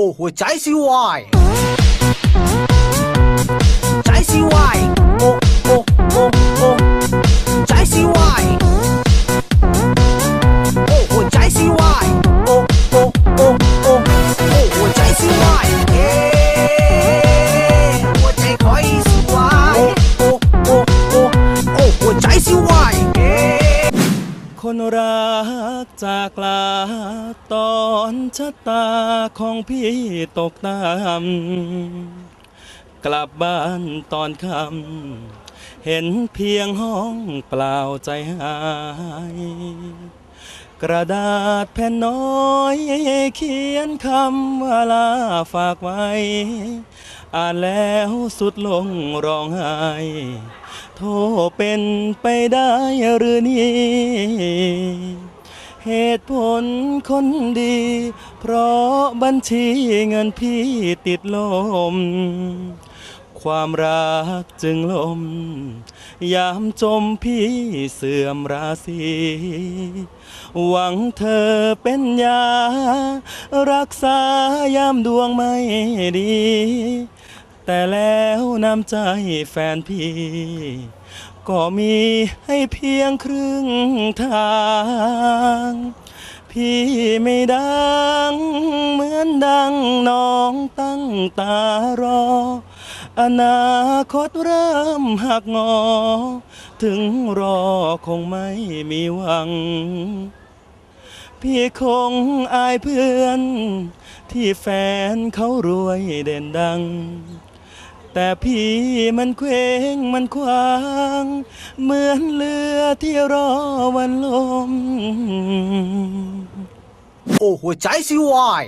อ้หัวใจสิว รักจากลาตอนชะตาของพี่ตกต่ำกลับบ้านตอนค่ำเห็นเพียงห้องเปล่าใจหาย กระดาษแผ่นน้อยเขียนคำว่าลาฝากไว้ อ่านแล้วสุดลงร้องไห้โทษเป็นไปได้หรือนี่ เหตุผลคนดี เพราะบัญชีเงินพี่ติดลม ความรักจึงลม ยามจมพี่เสื่อมราศีหวังเธอเป็นยา รักษายามดวงไม่ดี แต่แล้วน้ำใจแฟนพี่ ก็มีให้เพียงครึ่งทาง พี่ไม่ดัง เหมือนดังน้องตั้งตารอ อนาคตเริ่มหักงอ ถึงรอคงไม่มีหวัง พี่คงอายเพื่อน ที่แฟนเขารวยเด่นดังแต่พี่มันเคว้งมันควาง เหมือนเรือที่รอวันลม หัวใจสิวาย